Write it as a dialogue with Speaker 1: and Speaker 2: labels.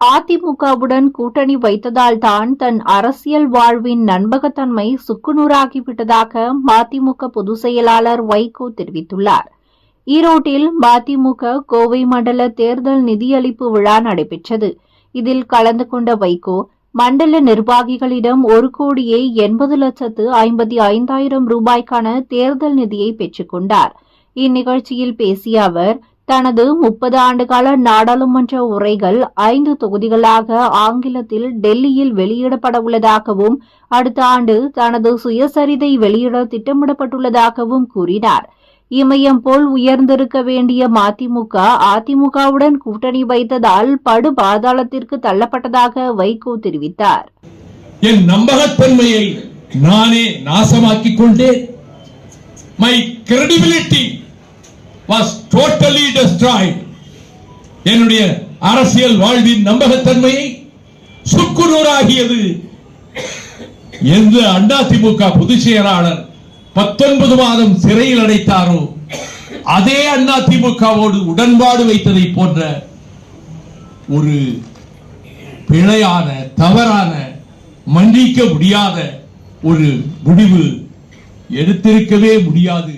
Speaker 1: அதிமுகவுடன் கூட்டணி வைத்ததால் தான் தன் அரசியல் வாழ்வின் நண்பகத்தன்மை சுக்குநூறாகிவிட்டதாக மதிமுக பொதுச் செயலாளர் வைகோ தெரிவித்துள்ளார். ஈரோட்டில் மதிமுக கோவை மண்டல தேர்தல் நிதியளிப்பு விழா நடைபெற்றது. இதில் கலந்து கொண்ட வைகோ மண்டல நிர்வாகிகளிடம் ஒரு கோடியே எண்பது லட்சத்து ஐம்பத்தி ஐந்தாயிரம் ரூபாய்க்கான தேர்தல் நிதியை பெற்றுக் கொண்டார். இந்நிகழ்ச்சியில் பேசிய அவர் தனது முப்பது ஆண்டுகால நாடாளுமன்ற உரைகள் ஐந்து தொகுதிகளாக ஆங்கிலத்தில் டெல்லியில் வெளியிடப்பட உள்ளதாகவும் அடுத்த ஆண்டு தனது சுயசரிதை வெளியிட திட்டமிடப்பட்டுள்ளதாகவும் கூறினார். இமயம் போல் உயர்ந்திருக்க வேண்டிய மதிமுக அதிமுகவுடன் கூட்டணி வைத்ததால் படு பாதாளத்திற்கு தள்ளப்பட்டதாக வைகோ தெரிவித்தார்.
Speaker 2: என் நம்பகத்தன்மையை நானே நாசமாக்கிக் கொண்டேன். My credibility was totally destroyed என்னுடைய அரசியல் வாழ்வின் நம்பகத்தன்மையை சுக்குநூறாகியது எந்த அதிமுக பொதுச் செயலாளர் பத்தொன்பது மாதம் சிறையில் அடைத்தாரோ அதே அதிமுகவோடு உடன்பாடு வைத்ததை போன்ற ஒரு பிழையான தவறான மன்னிக்க முடியாத ஒரு முடிவு எடுத்திருக்கவே முடியாது.